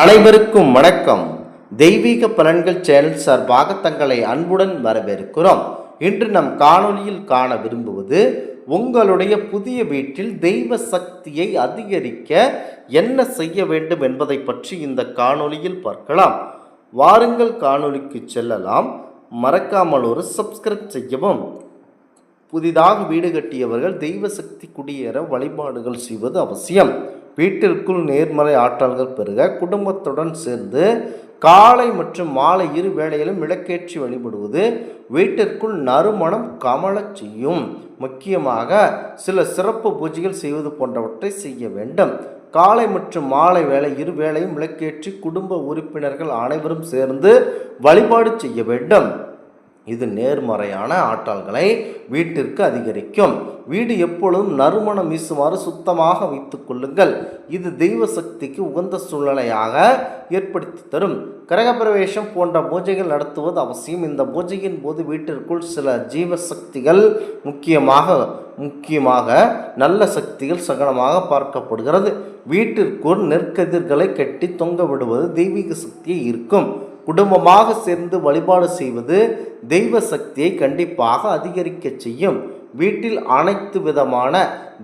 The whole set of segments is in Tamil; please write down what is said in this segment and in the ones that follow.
அனைவருக்கும் வணக்கம். தெய்வீக பலன்கள் சேனல் சார்பாக தங்களை அன்புடன் வரவேற்கிறோம். இன்று நம் காணொளியில் காண விரும்புவது உங்களுடைய புதிய வீட்டில் தெய்வ சக்தியை அதிகரிக்க என்ன செய்ய வேண்டும் என்பதை பற்றி இந்த காணொலியில் பார்க்கலாம். வாருங்கள் காணொலிக்கு செல்லலாம். மறக்காமல் ஒரு சப்ஸ்கிரைப் செய்யவும். புதிதாக வீடு கட்டியவர்கள் தெய்வ சக்தி குடியேற வழிபாடுகள் செய்வது அவசியம். வீட்டிற்குள் நேர்மறை ஆற்றல்கள் பெருக குடும்பத்துடன் சேர்ந்து காலை மற்றும் மாலை இரு வேளையிலும் விளக்கேற்றி வழிபடுவது வீட்டிற்குள் நறுமணம் கமலச் செய்யும். முக்கியமாக சில சிறப்பு பூஜைகள் செய்வது போன்றவற்றை செய்ய வேண்டும். காலை மற்றும் மாலை வேளை இரு வேளையும் விளக்கேற்றி குடும்ப உறுப்பினர்கள் அனைவரும் சேர்ந்து வழிபாடு செய்ய வேண்டும். இது நேர்மறையான ஆற்றல்களை வீட்டிற்கு அதிகரிக்கும். வீடு எப்பொழுதும் நறுமணம் வீசுமாறு சுத்தமாக வைத்துக் கொள்ளுங்கள். இது தெய்வ சக்திக்கு உகந்த சூழ்நிலையாக ஏற்படுத்தி தரும். கிரகப்பிரவேசம் போன்ற பூஜைகள் நடத்துவது அவசியம். இந்த பூஜையின் போது வீட்டிற்குள் சில ஜீவ சக்திகள் முக்கியமாக முக்கியமாக நல்ல சக்திகள் சகனமாக பார்க்கப்படுகிறது. வீட்டிற்குள் நெற்கதிர்களை கட்டி தொங்க விடுவது தெய்வீக சக்தியை இருக்கும் குடும்பமாக சேர்ந்து வழிபாடு செய்வது தெய்வ சக்தியை கண்டிப்பாக அதிகரிக்க செய்யும். வீட்டில் அனைத்து விதமான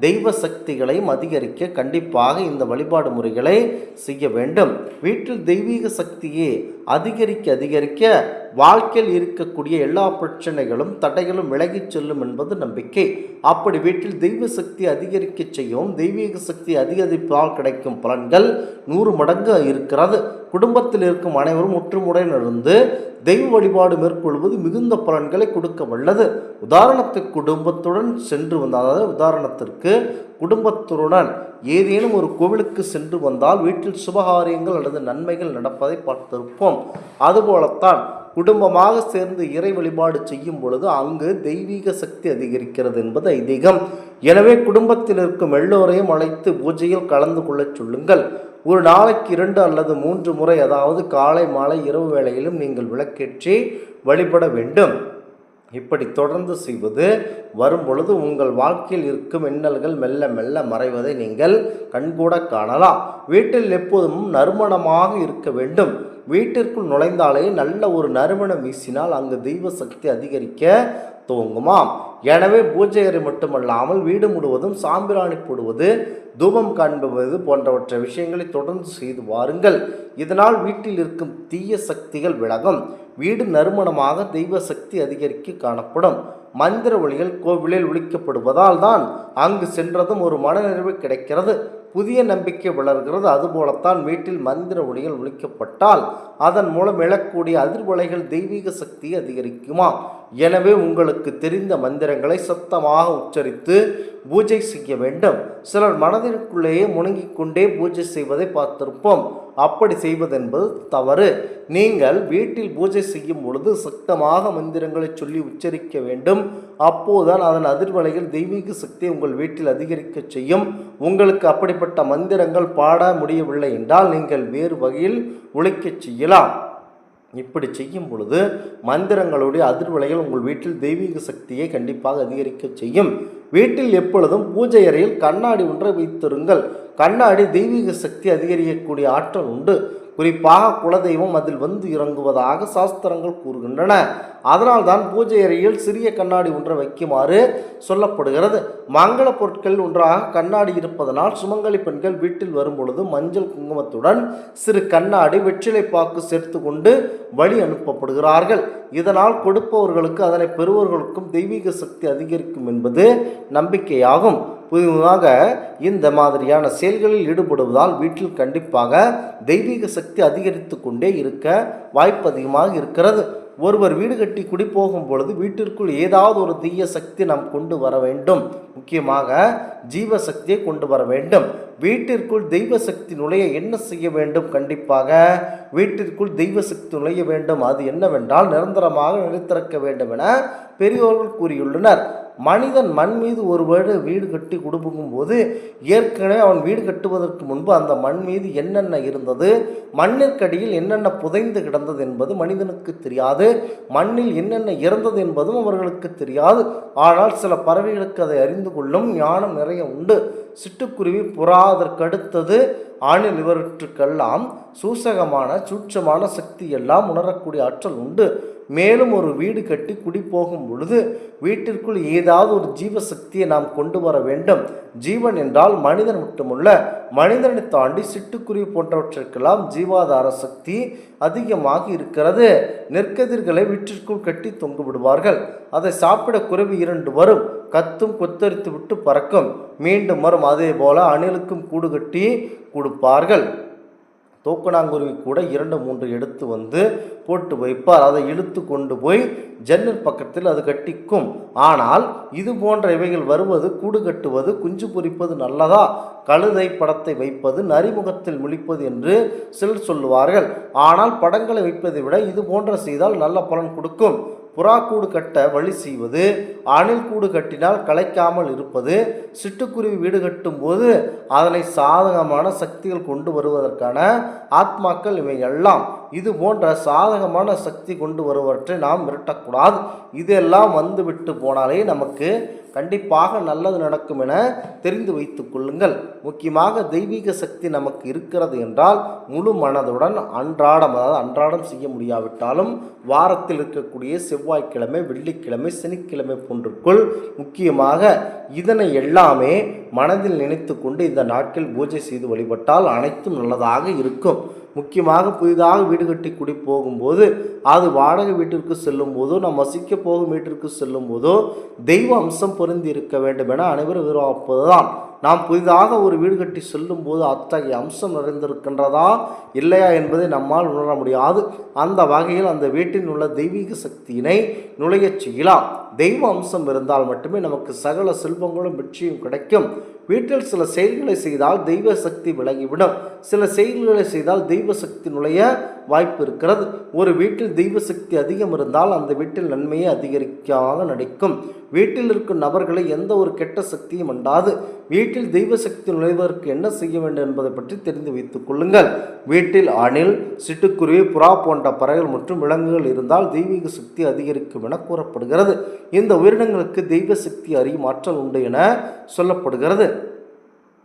தெய்வ சக்திகளையும் அதிகரிக்க கண்டிப்பாக இந்த வழிபாடு முறைகளை செய்ய வேண்டும். வீட்டில் தெய்வீக சக்தியை அதிகரிக்க அதிகரிக்க வாழ்க்கையில் இருக்கக்கூடிய எல்லா பிரச்சனைகளும் தடைகளும் விலகிச் செல்லும் என்பது நம்பிக்கை. அப்படி வீட்டில் தெய்வ சக்தி அதிகரிக்க செய்யவும் தெய்வீக சக்தி அதிகரிப்பால் கிடைக்கும் பலன்கள் நூறு மடங்கு இருக்கிறது. குடும்பத்தில் இருக்கும் அனைவரும் ஒற்றுமுடன் இருந்து தெய்வ வழிபாடு மேற்கொள்வது மிகுந்த பலன்களை கொடுக்க வல்லது. உதாரணத்துக்கு குடும்பத்துடன் சென்று வந்தால் அதாவது உதாரணத்திற்கு குடும்பத்துடன் ஏதேனும் ஒரு கோவிலுக்கு சென்று வந்தால் வீட்டில் சுபகாரியங்கள் அல்லது நன்மைகள் நடப்பதை பார்த்திருப்போம். அதுபோலத்தான் குடும்பமாக சேர்ந்து இறை வழிபாடு செய்யும் பொழுது அங்கு தெய்வீக சக்தி அதிகரிக்கிறது என்பது ஐதீகம். எனவே குடும்பத்தில் இருக்கும் எல்லோரையும் அழைத்து பூஜையில் கலந்து கொள்ளச் சொல்லுங்கள். ஒரு நாளைக்கு இரண்டு அல்லது மூன்று முறை அதாவது காலை மாலை இரவு வேளையிலும் நீங்கள் விளக்கேற்றி வழிபட வேண்டும். இப்படி தொடர்ந்து செய்வது வரும் பொழுது உங்கள் வாழ்க்கையில் இருக்கும் இன்னல்கள் மெல்ல மெல்ல மறைவதை நீங்கள் கண்கூட காணலாம். வீட்டில் எப்போதும் நறுமணமாக இருக்க வேண்டும். வீட்டிற்குள் நுழைந்தாலே நல்ல ஒரு நறுமணம் வீசினால் அங்கு தெய்வ சக்தி அதிகரிக்க துவங்குமாம். எனவே பூஜை அறை மட்டுமல்லாமல் வீடு முழுவதும் சாம்பிராணி போடுவது தூபம் காண்பது போன்றவற்றை விஷயங்களை தொடர்ந்து செய்து வாருங்கள். இதனால் வீட்டில் இருக்கும் தீய சக்திகள் விலகும். வீடு நறுமணமாக தெய்வ சக்தி அதிகரிக்க காணப்படும். மந்திர ஒளிகள் கோவிலில் ஒழிக்கப்படுவதால் தான் அங்கு சென்றதும் ஒரு மனநிறைவு கிடைக்கிறது. புதிய நம்பிக்கை வளர்கிறது. அதுபோலத்தான் வீட்டில் மந்திர ஒளிகள் ஒழிக்கப்பட்டால் அதன் மூலம் எழக்கூடிய அதிர்வலைகள் தெய்வீக சக்தியை அதிகரிக்குமா? எனவே உங்களுக்கு தெரிந்த மந்திரங்களை சத்தமாக உச்சரித்து பூஜை செய்ய வேண்டும். சிலர் மனதிற்குள்ளேயே முணங்கிக் கொண்டே பூஜை செய்வதை பார்த்திருப்போம். அப்படி செய்வதென்பது தவறு. நீங்கள் வீட்டில் பூஜை செய்யும் பொழுது சத்தமாக மந்திரங்களை சொல்லி உச்சரிக்க வேண்டும். அப்போதுதான் அதன் அதிர்வலையில் தெய்வீக சக்தி உங்கள் வீட்டில் அதிகரிக்க செய்யும். உங்களுக்கு அப்படிப்பட்ட மந்திரங்கள் பாட முடியவில்லை என்றால் நீங்கள் வேறு வகையில் உழைக்கச் செய்யலாம். இப்படி செய்யும் பொழுது மந்திரங்களுடைய அதிர்வலைகள் உங்கள் வீட்டில் தெய்வீக சக்தியை கண்டிப்பாக அதிகரிக்க செய்யும். வீட்டில் எப்பொழுதும் பூஜை அறையில் கண்ணாடி ஒன்றை வைத்திருங்கள். கண்ணாடி தெய்வீக சக்தி அதிகரிக்கக்கூடிய ஆற்றல் உண்டு. குறிப்பாக குலதெய்வம் அதில் வந்து இறங்குவதாக சாஸ்திரங்கள் கூறுகின்றன. அதனால்தான் பூஜை அறையில் சிறிய கண்ணாடி ஒன்றை வைக்குமாறு சொல்லப்படுகிறது. மங்கள பொருட்கள் ஒன்றாக கண்ணாடி இருப்பதனால் சுமங்கலி பெண்கள் வீட்டில் வரும்பொழுது மஞ்சள் குங்குமத்துடன் சிறு கண்ணாடி வெற்றிலை பாக்கு சேர்த்து கொண்டு வழி அனுப்பப்படுகிறார்கள். இதனால் கொடுப்பவர்களுக்கு அதனை பெறுவர்களுக்கும் தெய்வீக சக்தி அதிகரிக்கும் என்பது நம்பிக்கையாகும். புதிதாக இந்த மாதிரியான செயல்களில் ஈடுபடுவதால் வீட்டில் கண்டிப்பாக தெய்வீக சக்தி அதிகரித்து கொண்டே இருக்க வாய்ப்பு அதிகமாக இருக்கிறது. ஒருவர் வீடு கட்டி குடி போகும் பொழுது வீட்டிற்குள் ஏதாவது ஒரு தீய சக்தி நாம் கொண்டு வர வேண்டும். முக்கியமாக ஜீவ சக்தியை கொண்டு வர வேண்டும். வீட்டிற்குள் தெய்வ சக்தி நுழைய என்ன செய்ய வேண்டும்? கண்டிப்பாக வீட்டிற்குள் தெய்வ சக்தி நுழைய வேண்டும். அது என்னவென்றால் நிரந்தரமாக நிலைத்திறக்க வேண்டும் என பெரியோர்கள் கூறியுள்ளனர். மனிதன் மண் மீது ஒரு வீடு வீடு கட்டி கொடுக்கும் போது ஏற்கனவே அவன் வீடு கட்டுவதற்கு முன்பு அந்த மண் மீது என்னென்ன இருந்தது? மண்ணிற்கடியில் என்னென்ன புதைந்து கிடந்தது என்பது மனிதனுக்கு தெரியாது. மண்ணில் என்னென்ன இறந்தது என்பதும் அவர்களுக்கு தெரியாது. ஆனால் சில பறவைகளுக்கு அதை அறிந்து கொள்ளும் ஞானம் நிறைய உண்டு. சிட்டுக்குருவி புறா அதற்கடுத்தது ஆணில் இவற்றுக்கெல்லாம் சூசகமான சூட்சமான சக்தி எல்லாம் உணரக்கூடிய ஆற்றல் உண்டு. மேலும் ஒரு வீடு கட்டி குடி போகும் பொழுது வீட்டிற்குள் ஏதாவது ஒரு ஜீவசக்தியை நாம் கொண்டு வர வேண்டும். ஜீவன் என்றால் மனிதன் மட்டுமல்ல மனிதனை தாண்டி சிட்டுக்குருவி போன்றவற்றிற்கெல்லாம் ஜீவாதார சக்தி அதிகமாக இருக்கிறது. நெற்கதிர்களை வீட்டிற்குள் கட்டி தொங்கு விடுவார்கள். அதை சாப்பிட குருவி இரண்டு வரும். கத்தும் கொத்தரித்து விட்டு பறக்கும். மீண்டும் வரும். அதே போல அணிலுக்கும் கூடு கட்டி கொடுப்பார்கள். தூக்கணாங்குருவி கூட இரண்டு மூன்று எடுத்து வந்து போட்டு வைப்பார். அதை இழுத்து கொண்டு போய் ஜன்னல் பக்கத்தில் அது கட்டிக்கும். ஆனால் இது போன்ற இவைகள் வருவது கூடு கட்டுவது குஞ்சு பொரிப்பது நல்லதா? கழுதை படத்தை வைப்பது நரிமுகத்தில் முழிப்பது என்று சிலர் சொல்லுவார்கள். ஆனால் படங்களை வைப்பதை விட இது போன்ற செய்தால் நல்ல பலன் கொடுக்கும். புறாக்கூடு கட்ட வழி செய்வது அணில் கூடு கட்டினால் கலைக்காமல் இருப்பது சிட்டுக்குருவி வீடு கட்டும்போது அதனை சாதகமான சக்திகள் கொண்டு வருவதற்கான ஆத்மாக்கள் இவை எல்லாம். இது போன்ற சாதகமான சக்தி கொண்டு வருவற்றை நாம் மிரட்டக்கூடாது. இதெல்லாம் வந்துவிட்டு போனாலே நமக்கு கண்டிப்பாக நல்லது நடக்கும் என தெரிந்து வைத்துக் கொள்ளுங்கள். முக்கியமாக தெய்வீக சக்தி நமக்கு இருக்கிறது என்றால் முழு மனதுடன் அன்றாடம் அதாவது அன்றாடம் செய்ய முடியாவிட்டாலும் வாரத்தில் இருக்கக்கூடிய செவ்வாய்க்கிழமை வெள்ளிக்கிழமை சனிக்கிழமை போன்றுக்குள் முக்கியமாக இதனை எல்லாமே மனதில் நினைத்து கொண்டு இந்த நாட்கள் பூஜை செய்து வழிபட்டால் அனைத்தும் நல்லதாக இருக்கும். முக்கியமாக புதிதாக வீடு கட்டி குடி போகும்போது அது வாடகை வீட்டிற்கு செல்லும் போதோ நாம் வசிக்க போகும் வீட்டிற்கு செல்லும் போதோ தெய்வ அம்சம் பொருந்தி இருக்க வேண்டும் என அனைவரும் எதிர்பார்ப்பதுதான். நாம் புதிதாக ஒரு வீடு கட்டி செல்லும் போது அத்தகைய அம்சம் நிறைந்திருக்கின்றதா இல்லையா என்பதை நம்மால் உணர முடியாது. அந்த வகையில் அந்த வீட்டில் உள்ள தெய்வீக சக்தியினை நுழையச் செய்யலாம். தெய்வ அம்சம் இருந்தால் மட்டுமே நமக்கு சகல செல்வங்களும் வெற்றியும் கிடைக்கும். வீட்டில் சில செயல்களை செய்தால் தெய்வ சக்தி விலகிவிடும். சில செயல்களை செய்தால் தெய்வ சக்தி நுழைய வாய்ப்பு இருக்கிறது. ஒரு வீட்டில் தெய்வ சக்தி அதிகம் இருந்தால் அந்த வீட்டில் நன்மையை அதிகரிக்காக நடிக்கும். வீட்டில் இருக்கும் நபர்களை எந்த ஒரு கெட்ட சக்தியும் அண்டாது. வீட்டில் தெய்வ சக்தி நுழைவதற்கு என்ன செய்ய வேண்டும் என்பதை பற்றி தெரிந்து வைத்துக் கொள்ளுங்கள். வீட்டில் அணில் சிட்டுக்குருவி புறா போன்ற பறவைகள் மற்றும் விலங்குகள் இருந்தால் தெய்வீக சக்தி அதிகரிக்கும் என கூறப்படுகிறது. இந்த உயிரினங்களுக்கு தெய்வ சக்தி அறியும் ஆற்றல் உண்டு என சொல்லப்படுகிறது.